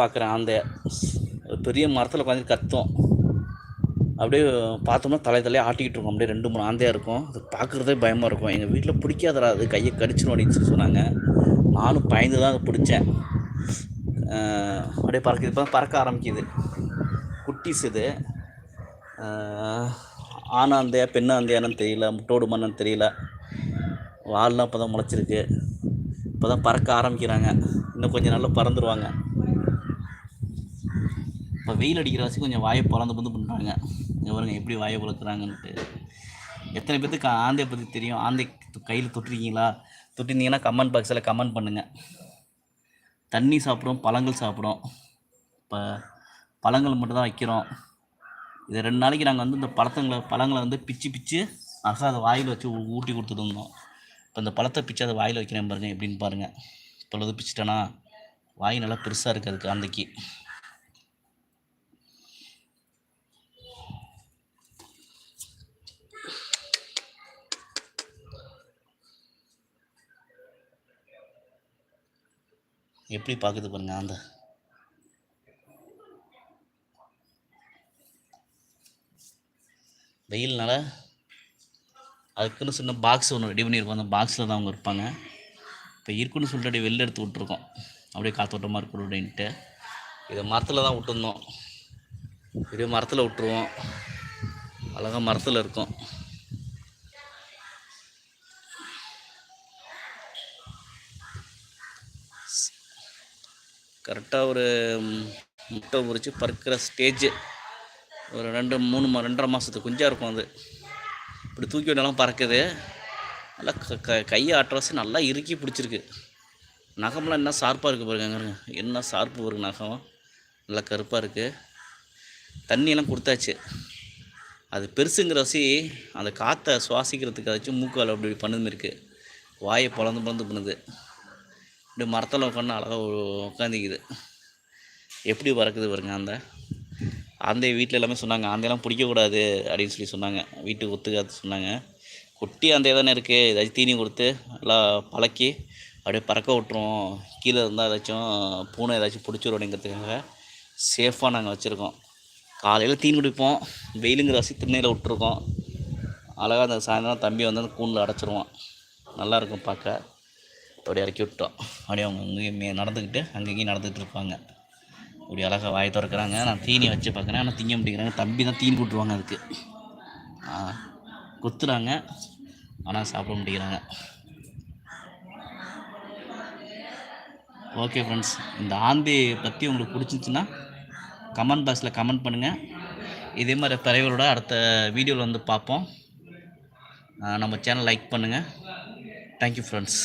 பார்க்குறேன். அந்த பெரிய மரத்தில் உட்காந்து கத்தும். அப்படியே பார்த்தோம்னா தலை தலையை ஆட்டிக்கிட்டு இருக்கும். அப்படியே ரெண்டு மூணு ஆந்தையாக இருக்கும். அது பார்க்குறதே பயமாக இருக்கும். எங்கள் வீட்டில் பிடிக்காதடா அது. கையை கடிச்சிடும் அப்படின்னு சொல்லி சொன்னாங்க. நானும் பயந்து தான் அதை பிடிச்சேன். அப்படியே பறக்குது இப்போ பறக்க ஆரம்பிக்குது. குட்டிஸ் இது. ஆனாந்தையா பெண்ணாந்தையானு தெரியல. முட்டோடுமான்னு தெரியல. வால்லாம் இப்போ தான் முளைச்சிருக்கு. இப்போ தான் பறக்க ஆரம்பிக்கிறாங்க. இன்னும் கொஞ்சம் நாளில் பறந்துடுவாங்க இப்போ வெயில் அடிக்கிற வச்சு கொஞ்சம் வாயை பிறந்து பந்து பண்ணுறாங்க இவருங்க எப்படி வாயை பழக்கிறாங்கன்ட்டு எத்தனை பேர்த்துக்கு ஆந்தையை பற்றி தெரியும்? ஆந்தை கையில் தொட்டிருக்கீங்களா? தொட்டிருந்தீங்கன்னா கமெண்ட் பாக்ஸில் கமெண்ட் பண்ணுங்கள் தண்ணி சாப்பிட்றோம் பழங்கள் சாப்பிட்றோம். இப்போ பழங்கள் மட்டும் தான் வைக்கிறோம். இது ரெண்டு நாளைக்கு நாங்கள் வந்து இந்த பழத்தங்களை பழங்களை வந்து பிச்சு பிச்சு அழகாக அதை வாயில் வச்சு ஊ- ஊட்டி கொடுத்துட்டு இருந்தோம் இப்போ இந்த பழத்தை பிச்சு அதை வாயில் வைக்கிறேன் பாருங்க எப்படின்னு பாருங்கள் இப்போ பிச்சிட்டேனா வாய் நல்லா பெருசாக இருக்குது அதுக்கு அந்தைக்கு எப்படி பார்க்குது பாருங்க அந்த. வெயில்னால அதுக்குன்னு சின்ன பாக்ஸ் ஒன்று ரெடி பண்ணியிருக்கோம். அந்த பாக்ஸில் தான் அவங்க இருப்பாங்க. இப்போ இருக்குன்னு சொல்லிட்டு அப்படியே வெளில எடுத்து விட்ருக்கோம் அப்படியே காத்தோட்டமாக இருக்கணும் அப்படின்ட்டு. இதை மரத்தில் தான் விட்டுருந்தோம். இதே மரத்தில் விட்டுருவோம். அழகாக மரத்தில் இருக்கும். கரெக்டாக ஒரு முட்டை பொறிச்சு பறக்கிற ஸ்டேஜ் ஒரு ரெண்டு மூணு மா ரெண்டரை மாதத்துக்கு குஞ்சாக இருக்கும் அது. இப்படி தூக்கி விட்டாலும் பறக்குது. நல்லா க க கையை ஆட்டுறாசி நல்லா இறுக்கி பிடிச்சிருக்கு. நகம்லாம் என்ன ஷார்ப்பாக இருக்குது பாருங்க என்ன ஷார்ப்பு பாருங்க நகம். நல்லா கருப்பாக இருக்குது தண்ணியெல்லாம் கொடுத்தாச்சு. அது பெருசுங்கிற வசி அந்த காற்றை சுவாசிக்கிறதுக்கு அதாச்சும் மூக்கால் அப்படி இப்படி பண்ணுது இருக்குது வாயை பிளந்து பிளந்து பண்ணுது. இப்படி மரத்தில் உட்காந்து அழகாக உட்காந்துக்குது எப்படி பறக்குது பாருங்க அந்த ஆந்தை வீட்டில் எல்லாமே சொன்னாங்க ஆந்தையெல்லாம் பிடிக்கக்கூடாது அப்படின்னு சொல்லி சொன்னாங்க. வீட்டுக்கு ஒத்துக்காது சொன்னாங்க. குட்டி ஆந்தை தானே இருக்குது ஏதாச்சும் தீனி கொடுத்து நல்லா பழக்கி அப்படியே பறக்க விட்ருவோம் கீழே இருந்தால் ஏதாச்சும் பூனை ஏதாச்சும் பிடிச்சிரும் அப்படிங்கிறதுக்காக சேஃபாக நாங்கள் வச்சுருக்கோம். காலையில் தீனி குடிப்போம். வெயிலுங்கிற வசி திண்ணையில் விட்ருக்கோம் அழகாக அந்த சாயந்தரம் தம்பி வந்து அந்த கூண்டில் அடைச்சிருவான். நல்லாயிருக்கும் பார்க்க. அப்படியே இறக்கி விட்டோம். அப்படியே அவங்க அங்கேயும் நடந்துக்கிட்டு அங்கங்கேயும் நடந்துக்கிட்டு இருப்பாங்க. இப்படி அழகாக வாய் திறக்கிறாங்க. நான் தீனி வச்சு பார்க்குறேன். ஆனால் திங்க முடிக்கிறாங்க தம்பி தான் தீனி போட்டுருவாங்க அதுக்கு. குத்துறாங்க. ஆனால் சாப்பிட முடிக்கிறாங்க ஓகே ஃப்ரெண்ட்ஸ் இந்த ஆந்தி பற்றி உங்களுக்கு பிடிச்சிருந்துச்சின்னா கமெண்ட் பாக்ஸில் கமெண்ட் பண்ணுங்கள் இதே மாதிரி பறவைகளோட அடுத்த வீடியோவில் வந்து பார்ப்போம். நம்ம சேனல் லைக் பண்ணுங்கள் thank you friends